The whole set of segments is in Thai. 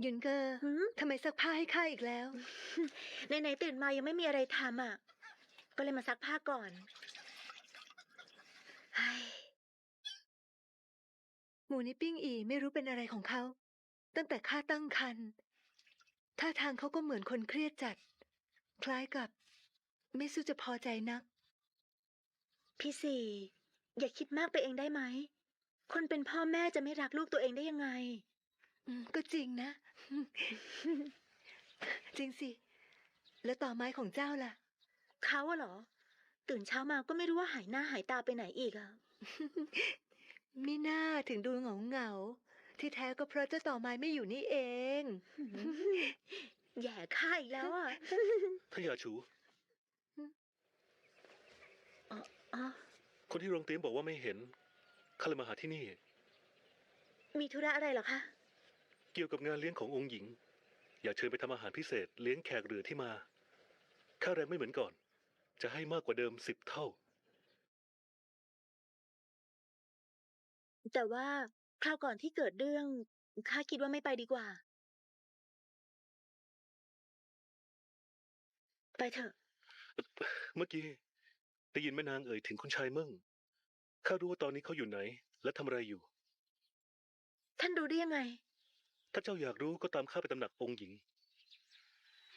หยุนเกอร์หืมทำไมซักผ้าให้ข้าอีกแล้ว ไหนๆตื่นมายังไม่มีอะไรทำอะ ก็เลยมาซักผ้าก่อนเฮ้ยหมูนิปิ้งอีไม่รู้เป็นอะไรของเขา ตั้งแต่ข้าตั้งครรภ์ท่าทางเขาก็เหมือนคนเครียดจัด คล้ายกับ ไม่สู้จะพอใจนัก พี่สี่อย่าคิดมากไปเองได้ไหม คนเป็นพ่อแม่จะไม่รักลูกตัวเองได้ยังไงอืมก็จริงนะ จริงสิ แล้วต่อไม้ของเจ้าล่ะ เขาอะเหรอ ตื่นเช้ามาก็ไม่รู้ว่าหายหน้าหายตาไปไหนอีกอะมิน่าถึงดูเหงาเหงาๆที่แท้ก็เพราะเจ้าต่อไม้ไม่อยู่นี่เอง แย่ข้าอีกแล้วอะท่านยาชูอ๋อคนที่โรงเตรียมบอกว่าไม่เห็นข้าเลยมาหาที่นี่ มีธุระอะไรเหรอคะ เกี่ยวกับงานเลี้ยงขององค์หญิง อยากเชิญไปทำอาหารพิเศษเลี้ยงแขกเรือที่มา ค่าแรงไม่เหมือนก่อน จะให้มากกว่าเดิมสิบเท่า แต่ว่าคราวก่อนที่เกิดเรื่องข้าคิดว่าไม่ไปดีกว่า ไปเถอะ เมื่อกี้ได้ยินแม่นางเอ่ยถึงคุณชายเมิ่งข้ารู้ว่าตอนนี้เขาอยู่ไหน และทำอะไรอยู่ ท่านรู้ได้ยังไง ถ้าเจ้าอยากรู้ก็ตามข้าไปตำหนักองค์หญิง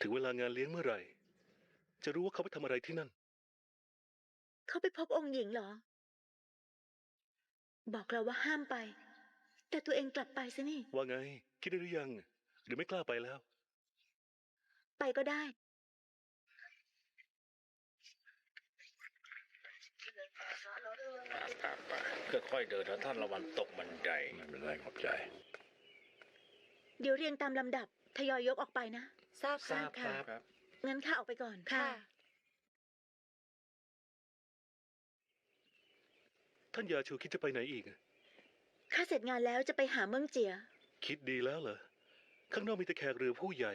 ถึงเวลางานเลี้ยงเมื่อไหร่ จะรู้ว่าเขาไปทำอะไรที่นั่น เขาไปพบองค์หญิงเหรอ บอกเราว่าห้ามไป แต่ตัวเองกลับไปซะนี่ ว่าไง คิดได้หรือยัง หรือไม่กล้าไปแล้ว ไปก็ได้ ค่อยๆเดินนะท่านระวังตกบันได ไม่เป็นไรขอบใจ เดี๋ยวเรียงตามลำดับ ทยอยยกออกไปนะทราบทราบค่ะครับ งั้นข้าออกไปก่อนค่ะ ท่านยาชูคิดจะไปไหนอีกข้าเสร็จงานแล้วจะไปหาเมืองเจีย คิดดีแล้วเหรอ ข้างนอกมีแต่แขกเรือผู้ใหญ่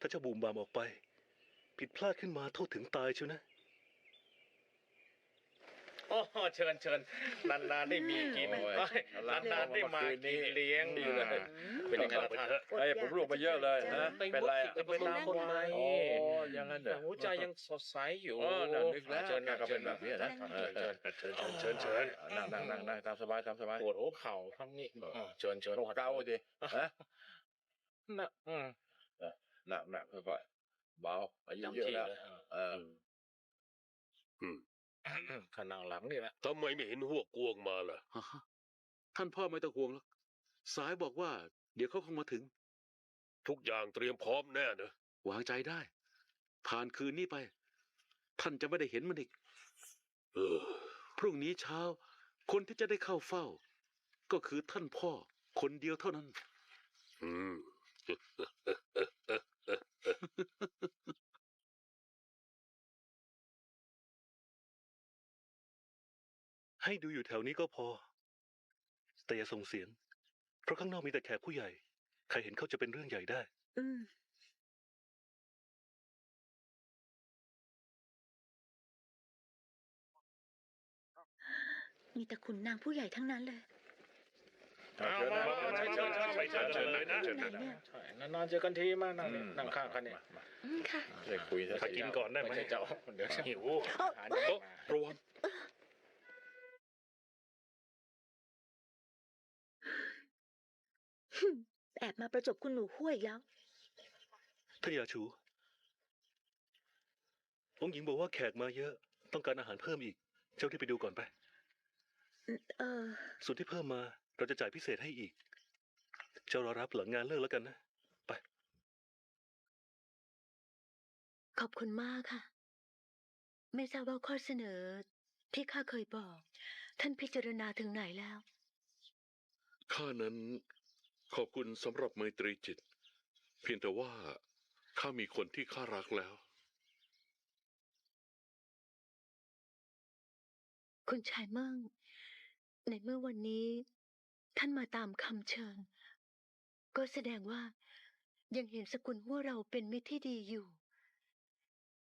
ถ้าเจ้าบูมบามออกไป ผิดพลาดขึ้นมาโทษถึงตายเชียวนะโอ้ เชิญเชิญนานๆได้มีกินโอ้ยเอ้ย นานๆได้มากินเลี้ยงดีเลยเป็นยังไงล่ะท่านเฮ้ยผมลูกมาเยอะเลยนะเป็นไรอะไปเป็นตามคนไหมโอ้ยังงั้นเหรอ หัวใจยังสดใสอยู่เออน่ะนึกแล้วเชิญนะก็เป็นแบบนี้นะเชิญเชิญเชิญเชิญเชิญนั่งนั่งนั่งนั่งตามสบายตามสบายปวดหัวเข่าทั้งนี้เออเชิญเชิญต้องเกาดิฮะน่ะอืมหนักหนักค่อยๆเบาอายุจำเยอะที่แล้วเลยเออ ขนังหลังนี่แหละทำไมไม่เห็นหัวกวงมาล่ะ ฮะท่านพ่อไม่ต้องห่วงหรอกสายบอกว่า เดี๋ยวเขาคงมาถึง ทุกอย่างเตรียมพร้อมแน่นะวางใจได้ ผ่านคืนนี้ไป ท่านจะไม่ได้เห็นมันอีก เออ พรุ่งนี้เช้า คนที่จะได้เข้าเฝ้า ก็คือท่านพ่อ คนเดียวเท่านั้น อืม ให้ดูอยู่แถวนี้ก็พอ แต่อย่าส่งเสียง เพราะข้างนอกมีแต่แขกผู้ใหญ่ ใครเห็นเขาจะเป็นเรื่องใหญ่ได้ อืม มีแต่ขุนนางผู้ใหญ่ทั้งนั้นเลย เอาเชิญนะมามาเชิญเชิญเชิญเชิญเชิญเลยนะเชิญเลยนะ ใช่นานๆเจอกันทีมานั่งนี่นั่งข้างกันเนี่ยอืมค่ะ จะคุยสักถ้าทีกินก่อนได้ไหมไม่ใช่เจ้าเดี๋ยวหิว อาหารโต๊ะมา ระวัง แอบมาประจบคุณหนูห้วยอีกแล้ว ท่านยาชู องค์หญิงบอกว่าแขกมาเยอะ ต้องการอาหารเพิ่มอีก เจ้าที่ไปดูก่อนไป เออ ส่วนที่เพิ่มมา เราจะจ่ายพิเศษให้อีก เจ้ารอรับหลังงานเลิกแล้วกันนะ ไป ขอบคุณมากค่ะ ไม่ทราบว่าข้อเสนอ ที่ข้าเคยบอก ท่านพิจารณาถึงไหนแล้ว ข้านั้น ขอบคุณสำหรับไมตรีจิต เพียงแต่ว่าข้ามีคนที่ข้ารักแล้ว คุณชายเมิ่งในเมื่อวันนี้ ท่านมาตามคำเชิญ ก็แสดงว่ายังเห็นสกุลหัวเราเป็นมิตรที่ดีอยู่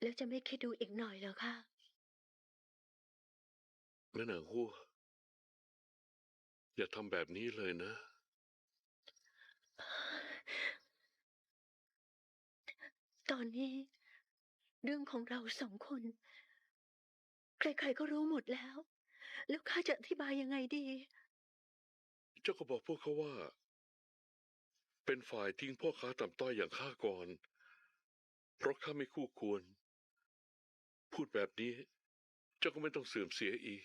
แล้วจะไม่คิดดูอีกหน่อยเหรอคะแม่นางหัวอย่าทำแบบนี้เลยนะ ตอนนี้ เรื่องของเราสองคน ใครๆก็รู้หมดแล้ว แล้วข้าจะอธิบายยังไงดี เจ้าก็บอกพวกเขาว่า เป็นฝ่ายทิ้งพ่อค้าต่ำต้อยอย่างข้าก่อน เพราะข้าไม่คู่ควร พูดแบบนี้ เจ้าก็ไม่ต้องเสื่อมเสียอีก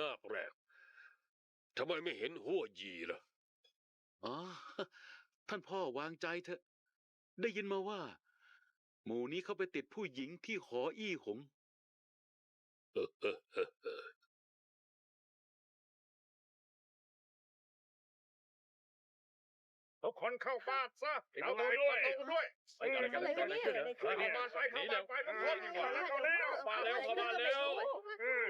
นาคแรกทำไมไม่เห็นหัวยีล่ะ อ๋อ ท่านพ่อวางใจเถอะ ได้ยินมาว่า หมู่นี้เขาไปติดผู้หญิงที่ขออี้หง เออเออเออ คนเข้าบ้านซะเราไปด้วยด้วยไปกันเลยกันเลยกันเลยกันเลยเข้าบ้านไปเข้าบ้านไปทุกคนเข้าแล้วเข้าแล้วมาเร็วเข้ามาเร็ว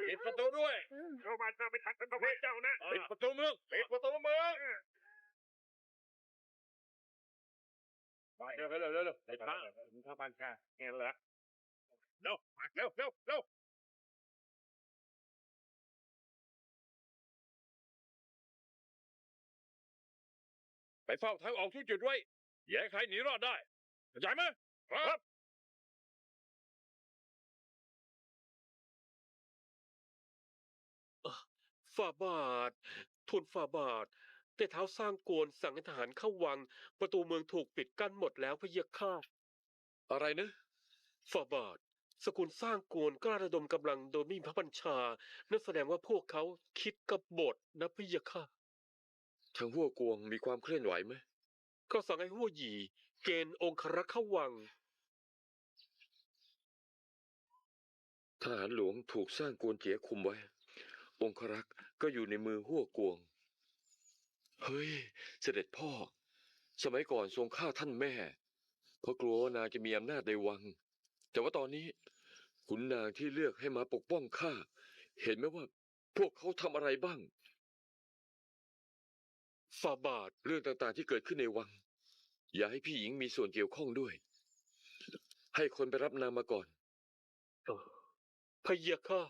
ปิดประตูด้วยเข้าบ้านถ้าไม่ทันเป็นพระเจ้านะปิดประตูเมืองปิดประตูเมืองเร็วเร็วเร็วเร็วไอ้พระเข้าบ้านข้าเห็นเหรอเร็วเร็วเร็วเร็ว ไปเฝ้าทางออกทุกจุดไว้ อย่าให้ใครหนีรอดได้เข้าใจไหมครับฝ่าบาททูลฝ่าบาท แต่เท้าสร้างโกนสั่งให้ทหารเข้าวัง ประตูเมืองถูกปิดกั้นหมดแล้วพะเยะค่ะอะไรนะฝ่าบาท สกุลสร้างโกนกล้าระดมกำลังโดยไม่มีพระบัญชา นั่นแสดงว่าพวกเขาคิดกบฏนะพะยะค่ะ ทางหัวกวงมีความเคลื่อนไหวไหมก็สั่งให้หัวหยีเกณฑ์องครักษ์เข้าวังทหารหลวงถูกสร้างกวนเจียคุมไว้ องครักษ์ก็อยู่ในมือหัวกวง เฮ้ย เสด็จพ่อ สมัยก่อนทรงฆ่าท่านแม่ เพราะกลัวว่านางจะมีอำนาจในวัง แต่ว่าตอนนี้ขุนนางที่เลือกให้มาปกป้องข้า เห็นไหมว่า พวกเขาทำอะไรบ้าง ฝ่าบาทเรื่องต่างๆ ที่เกิดขึ้นในวัง อย่าให้พี่หญิงมีส่วนเกี่ยวข้องด้วย ให้คนไปรับนางมาก่อนเออพะเยะค่ะ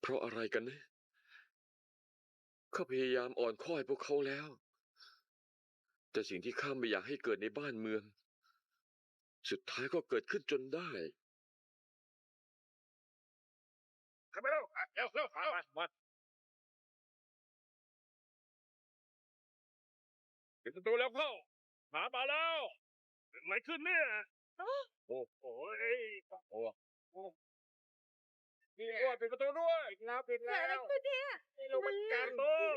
เพราะอะไรกันนะข้าพยายามอ่อนข้อให้พวกเขาแล้ว แต่สิ่งที่ข้าไม่อยากให้เกิดในบ้านเมือง สุดท้ายก็เกิดขึ้นจนได้ ข้าไปเร็วเร็วเร็วมามาปิดประตูแล้วเข้าหมามาแล้วอะไรขึ้นเนี่ยโอ้โหโอ้โหนี่ด้วยปิดประตูด้วยแล้วปิดแล้วอะไรขึ้นเนี่ยไม่รู้เหมือนกันเบอร์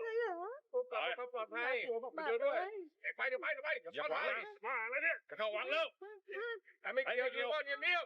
ผู้ปลอดภัยปลอดภัยปิดประตูด้วยไปเดี๋ยวไปเดี๋ยวไปเดี๋ยวไปมาแล้วเนี่ยเข้าวังแล้วไม่เกี่ยวอยู่บ้านเงียบ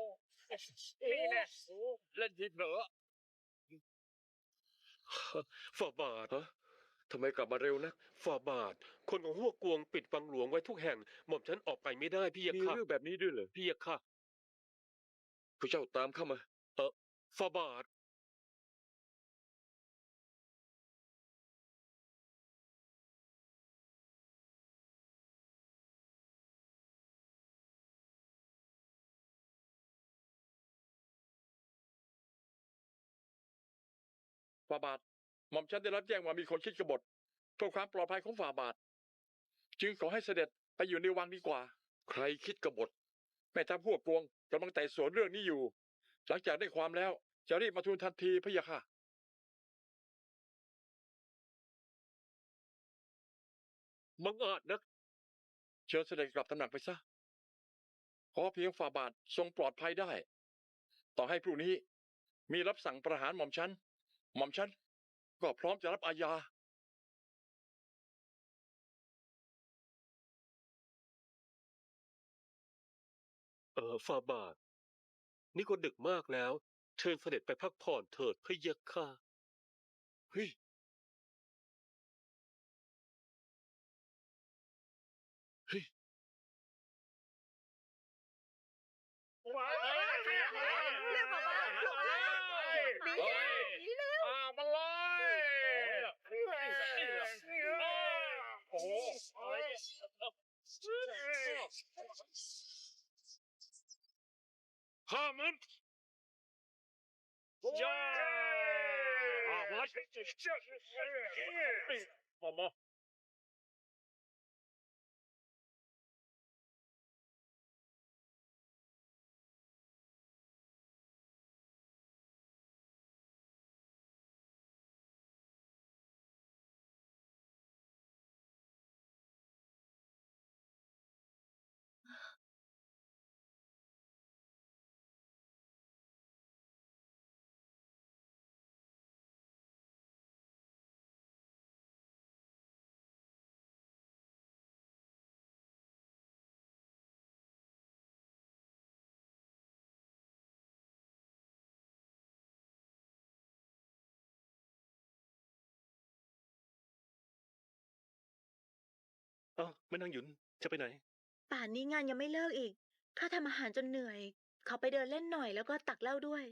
นี่แหละเล่นผิดเหรอฝ่าบาทฮะทำไมกลับมาเร็วนะฝ่าบาท คนของหัวกวงปิดวังหลวงไว้ทุกแห่ง หม่อมฉันออกไปไม่ได้พี่ยะมีค่ะเรื่องแบบนี้ด้วยเหรอพี่ยะค่ะพระเจ้าตามเข้ามาฝ่าบาท ฝ่าบาทหม่อมฉันได้รับแจ้งว่ามีคนคิดกบฏเพื่อความปลอดภัยของฝ่าบาท จึงขอให้เสด็จไปอยู่ในวังดีกว่า ใครคิดกบฏแม่ทัพพวกกวงกำลังไต่สวนเรื่องนี้อยู่ หลังจากได้ความแล้วจะรีบมาทูลทันทีพะยะค่ะมังอาจนัก เชิญเสด็จกลับตำหนักไปซะ ขอเพียงฝ่าบาททรงปลอดภัยได้ ต่อให้พรุ่งนี้มีรับสั่งประหารหม่อมฉัน หม่อมฉันก็พร้อมจะรับอาญาเออฝ่าบาท นี่ก็ดึกมากแล้ว เชิญเสด็จไปพักผ่อนเถิดพี่ยะค่ะเฮ้ยเฮ้ย เรื่องมาบ้างเรื่องมาบ้างหนีหนีเร็ว อ่ามาเลยโอ้โห ห้ามันย่าห้ามันมามาเอ้าแม่นางหยุน จะไปไหน ป่านนี้งานยังไม่เลิกอีก ข้าทำอาหารจนเหนื่อย ขอไปเดินเล่นหน่อยแล้วก็ตักเหล้าด้วย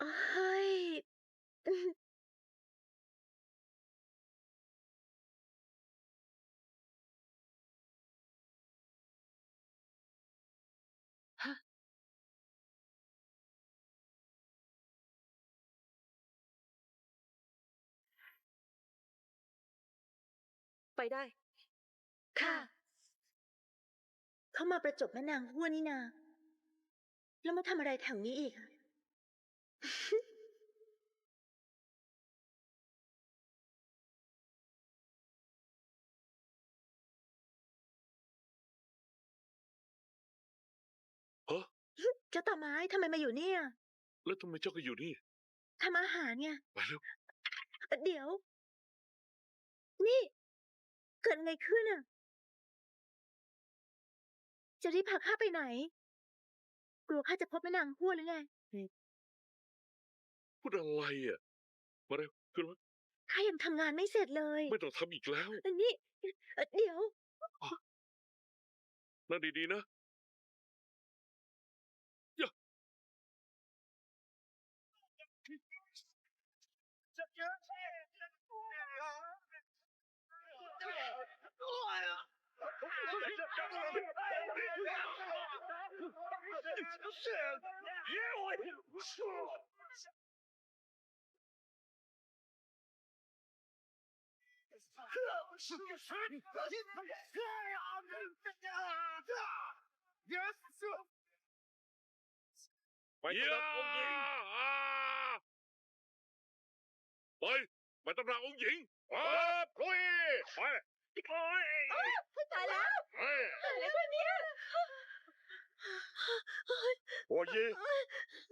เฮ้ย ไปได้ ค่ะ เข้ามาประจบแม่นางหัวนี่นา แล้วมาทำอะไรแถวนี้อีกอะ ฮะเจ้าต่อไม้ทำไมมาอยู่เนี่ยแล้วทำไมเจ้าก็อยู่นี่ ทำอาหารไงไปแล้วเอ่อเดี๋ยว นี่ เกิดอะไรขึ้นอะ จะรีบพาข้าไปไหน กลัวข้าจะพบแม่นางหัวหรือไง พูดอะไรอะ มาเร็วขึ้นรถข้ายังทำงานไม่เสร็จเลยไม่ต้องทำอีกแล้วเออนี่เอ่อเดี๋ยว นั่งดีๆนะ ไปตำหนักองค์หญิงไปไปตำหนักองค์หญิงค รับลุยไปโอ้ยตายแล้วเฮ้ยตายแล้วเนี่ยโอ้ย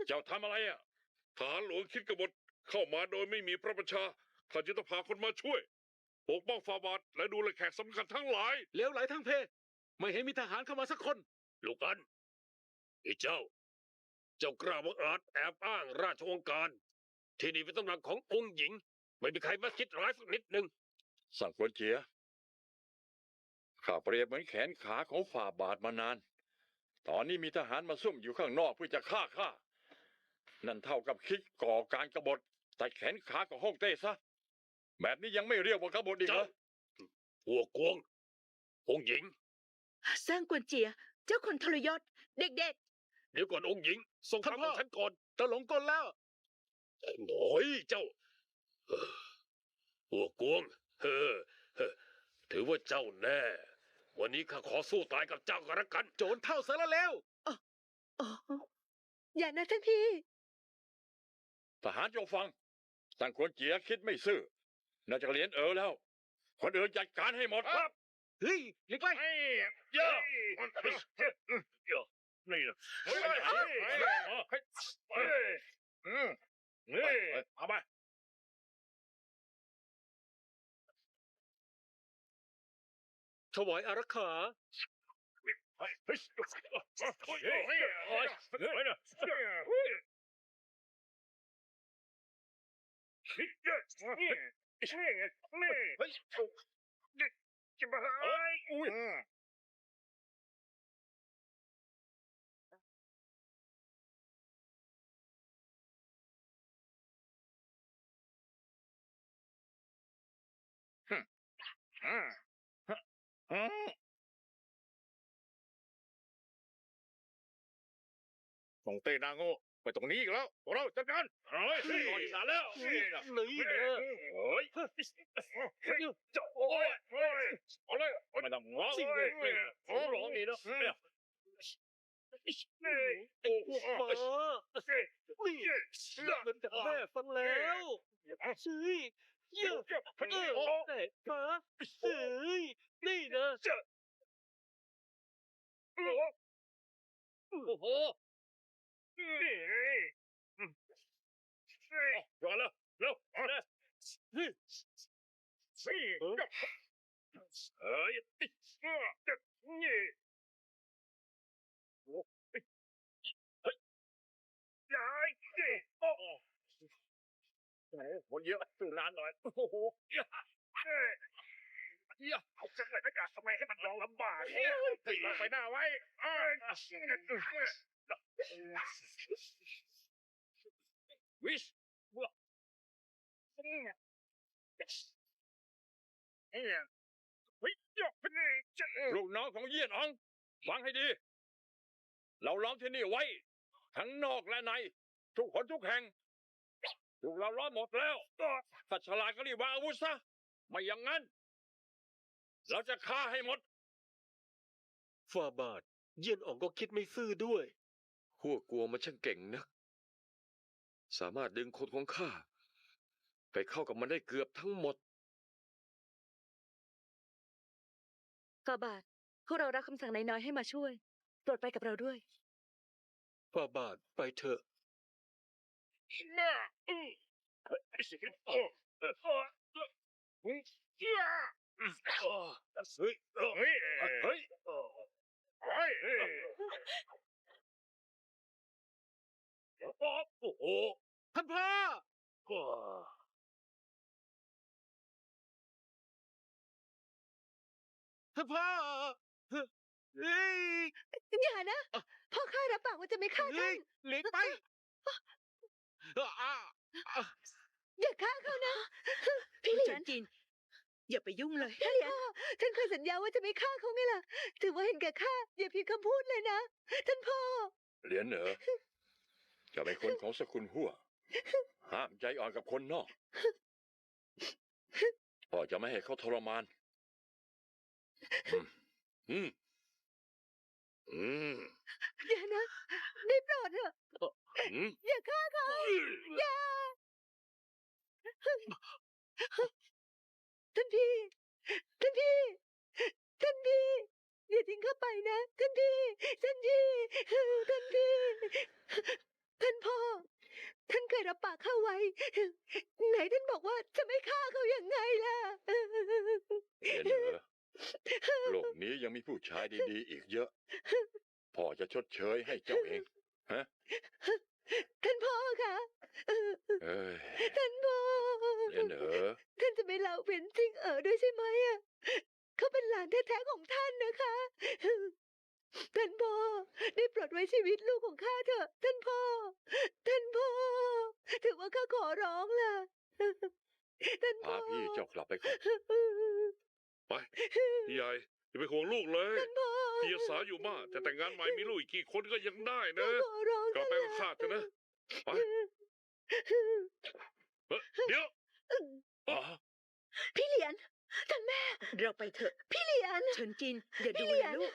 เจ้าทำอะไรอะทหารหลวงคิดกบฏเข้ามาโดยไม่มีพระบัญชาข้าจะต้องพาคนมาช่วย ปกป้องฟาบาทและดูแลแขกสำคัญทั้งหลายเลวไหลทั้งเพ ไม่เห็นมีทหารเข้ามาสักคน ลูกกันไอ้เจ้า เจ้ากล้าบังอาจแอบอ้างราชองค์การ ที่นี่เป็นตำหนักขององค์หญิง ไม่มีใครมาคิดร้ายสักนิดหนึ่งสั่งกวนเจีย ข้าเปรียบเหมือนแขนขาของฝ่าบาทมานาน ตอนนี้มีทหารมาซุ่มอยู่ข้างนอกเพื่อจะฆ่าข้า นั่นเท่ากับคิดก่อการกบฏตัดแขนขาของฮ่องเต้ซะ แบบนี้ยังไม่เรียกว่ากบฏอีกเหรอหัวกวงองค์หญิง สร้างกวนเจีย เจ้าคนทรยศ เด็กเดี๋ยวก่อนองค์หญิงทรงท่านทำขพ่อองฉันก่อนจะหลงกลแล้ว หน่อยเจ้าเอ่อหัวกวงเฮ้อเฮ้อถือว่าเจ้าแน่ วันนี้ข้าขอสู้ตายกับเจ้าก็แล้วกัน โจรเท่าสารเลวๆอ๋ออย่านะท่านพี่ ทหารจงฟังสั่งกวนเจียคิดไม่ซื่อน่าจะเรียนเออแล้ว คนอื่นจัดการให้หมดครับ เฮ้ยหลีกไปเฮ้ยเยอะเยอะนี่นะเฮ้ยเฮ้ยเฮ้ยเฮ้ยเฮ้ยอืมนี่เอาไป ถวายอารักขาเฮ้ ส่งเต้นางโง่ไปตรงนี้อีกแล้วพวกเราจัดการเฮ้ยรออีกนานแล้วนี่นะหนีเด้อเฮ้ยจะโอ้ยเฮ้ยเอาเลยไม่ต้องง้อเลยโอ้ร้องนี่นะเนี่ยนี่โอ้โหมานี่เงินจากแม่ฟังแล้วซื้อเยอะเออแต่ฟ้าซื้อนี่นะโอ้โหนี่รอแล้วเร็วเอาเลย นี่นี่เฮ้ยนี่โอ้เฮ้ยยายโอ้คนเยอะตื่นนานหน่อยโอ้โหเฮ้ย เฮียเอาจังเลยไม่อยากทำไมให้มันลองลำบากเนี่ยติดไปหน้าไว้เอ้ยวิชบัวเนี่ยเนี่ยวิชยกไปเลยจะลูกน้องของเยี่ยนอ๋องฟังให้ดี เราล้อมที่นี่ไว้ ทั้งนอกและใน ทุกคนทุกแห่งถูกเราล้อมหมดแล้วถ้าฉลาดก็รีบวางอาวุธซะ ไม่อย่างนั้น เราจะฆ่าให้หมด ฝ่าบาท เยี่ยนอ่องก็คิดไม่ซื่อด้วย หัวกลัวมันช่างเก่งนัก สามารถดึงคนของข้า ไปเข้ากับมันได้เกือบทั้งหมดฟาบาท พวกเรารับคำสั่งนายน้อยให้มาช่วยโปรดไปกับเราด้วย ฝ่าบาทไปเถอะ น่าอืม เฮ้ยเฮ้ยเฮ้ยเฮ้ยเฮ้ยเฮ้ยโอ้โหท่านพ่อท่านพ่อเฮ้ยอย่านะพ่อข้ารับปากว่าจะไม่ฆ่าท่านหลีกไปอย่าฆ่าเขานะ พี่เหลียน อย่าไปยุ่งเลยพี่เหลียนท่านเคยสัญญาว่าจะไม่ฆ่าเขาไงล่ะ ถือว่าเห็นแก่ข้าอย่าเพียงคำพูดเลยนะ ท่านพ่อ เหรียญเหนอจะเป็นคนของสกุลหัว ห้ามใจอ่อนกับคนนอกพ่อจะไม่ให้เขาทรมาน อืม อืมอืมอย่านะ ได้โปรดเถอะอืมอย่าฆ่าเขาอย่า ท่านพี่ท่านพี่ท่านพี่อย่าทิ้งเข้าไปนะท่านพี่ท่านพี่ท่านพี่ท่านพ่อ ท่านเคยรับปากข้าไว้ ไหนท่านบอกว่าจะไม่ฆ่าเขาอย่างไงล่ะเหรียญเหนอโลกนี้ยังมีผู้ชายดีๆอีกเยอะ พ่อจะชดเชยให้เจ้าเอง ฮะ ท่านพ่อคะเอ้ยท่านพ่อเรียนเอ๋อท่านจะไม่เล่าเป็นจริงเอ๋อด้วยใช่ไหมอะเขาเป็นหลานแท้ๆของท่านนะคะท่านพ่อได้โปรดไว้ชีวิตลูกของข้าเถอะ ท่านพ่อ ท่านพ่อ ถือว่าข้าขอร้องล่ะท่านพ่พาอพี่เจ้ากลับไปก่อนไปพี่ใหญ่อย่าไปห่วงลูกเลยท่านพ่อ พี่ยังสาวอยู่มากแต่แต่งงานใหม่มีลูกอีกกี่คนก็ยังได้นะข้าขอร้องกลับไปกับข้าเถอะนะไปเอ้ยเดี๋ยวอ๋อพี่เหรียญท่านแม่ เราไปเถอะ พี่เหรียญ เฉินจินอย่าดูพี่เหรียนะญลูก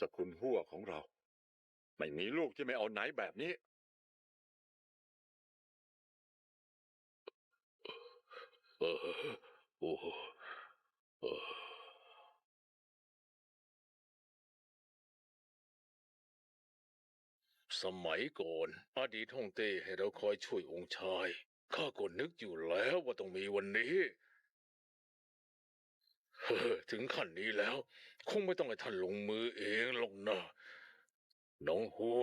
สกุลหัวของเรา ไม่มีลูกที่ไม่เอาไหนแบบนี้ เออโอ้เออสมัยก่อนอดีตฮ่องเต้ให้เราคอยช่วยองค์ชาย ข้าก็นึกอยู่แล้วว่าต้องมีวันนี้ เฮ้อถึงขั้นนี้แล้ว คงไม่ต้องให้ท่านลงมือเองหรอกนะน้องหัว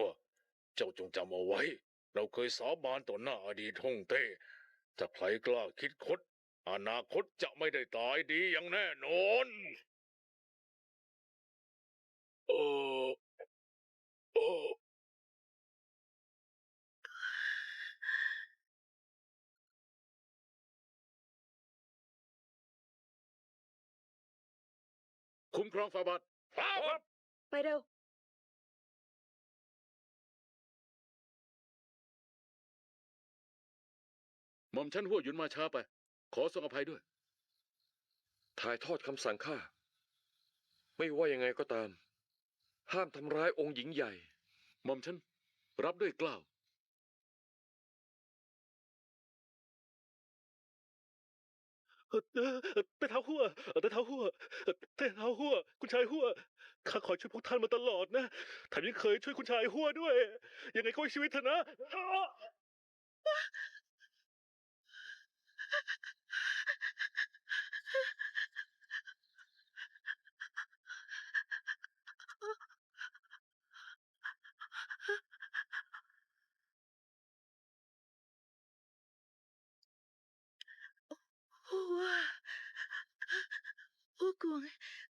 เจ้าจงจำเอาไว้ เราเคยสาบานต่อหน้าอดีตฮ่องเต้ถ้าใครกล้าคิดคด อนาคตจะไม่ได้ตายดีอย่างแน่นอน เออเออคุ้มครองฟาบาทครับไปเร็ว หม่อมฉันหัวหยุนมาช้าไป ขอทรงอภัยด้วย ถ่ายทอดคำสั่งข้า ไม่ว่ายังไงก็ตาม ห้ามทำร้ายองค์หญิงใหญ่หม่อมฉัน รับด้วยกล้าวเอ่อเอ่อแต่เท้าหัวเอ่อแต่เท้าหัวเอ่อแต่เท้าหัว คุณชายหัวข้าคอยช่วยพวกท่านมาตลอดนะแถมยังเคยช่วยคุณชายหัวด้วย ยังไงก็ให้ชีวิตเถอะนะ หัวโอ้กวง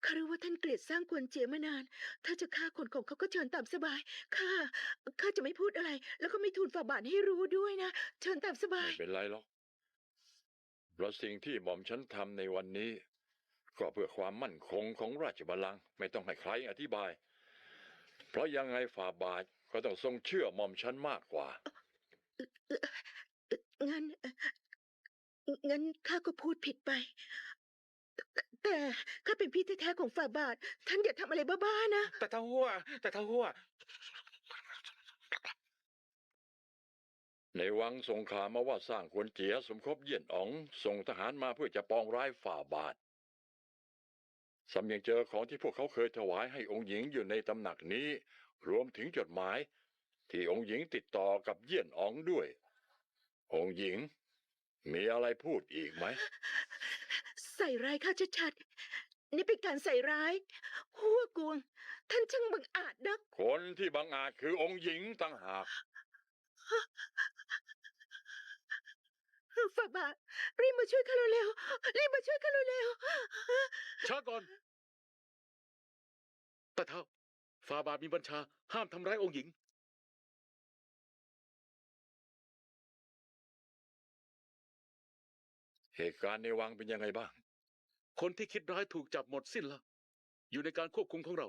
ข้ารู้ว่าท่านเกลียดสร้างกวนเจียมานาน ถ้าจะฆ่าคนของเขาก็เชิญตามสบาย ข้า ข้าจะไม่พูดอะไร แล้วก็ไม่ทูลฝ่าบาทให้รู้ด้วยนะ เชิญตามสบาย ไม่เป็นไรหรอก เพราะสิ่งที่หม่อมฉันทำในวันนี้ ก็เพื่อความมั่นคงของราชบัลลังก์ไม่ต้องให้ใครอธิบาย เพราะยังไงฝ่าบาทก็ต้องทรงเชื่อหม่อมฉันมากกว่า งั้นเอ่องั้นข้าก็พูดผิดไป แต่ข้าเป็นพี่แท้ๆของฝ่าบาท ท่านอย่าทำอะไรบ้าๆนะ แต่เท่าหัวแต่เท่าหัว ในวังสงครามมาว่าสร้างควนเจียสมคบเยี่ยนอ๋อง ส่งทหารมาเพื่อจะปองร้ายฝ่าบาทสำยังเจอของที่พวกเขาเคยถวายให้องค์หญิงอยู่ในตำหนักนี้ รวมถึงจดหมาย ที่องค์หญิงติดต่อกับเยี่ยนอ๋องด้วย องค์หญิง มีอะไรพูดอีกไหม ใส่ร้ายข้าชัดๆนี่เป็นการใส่ร้ายหัวกวง ท่านช่างบังอาจนักคนที่บังอาจคือองค์หญิงต่างหาก ฝ่าบาทรีบมาช่วยข้าเร็วๆรีบมาช่วยข้าเร็วๆช้าก่อนแต่เท้าฟาบาทมีบัญชา ห้ามทำร้ายองค์หญิง เหตุการณ์ในวังเป็นยังไงบ้าง คนที่คิดร้ายถูกจับหมดสิ้นแล้ว อยู่ในการควบคุมของเรา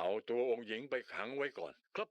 เอาตัวองค์หญิงไปขังไว้ก่อน ครับ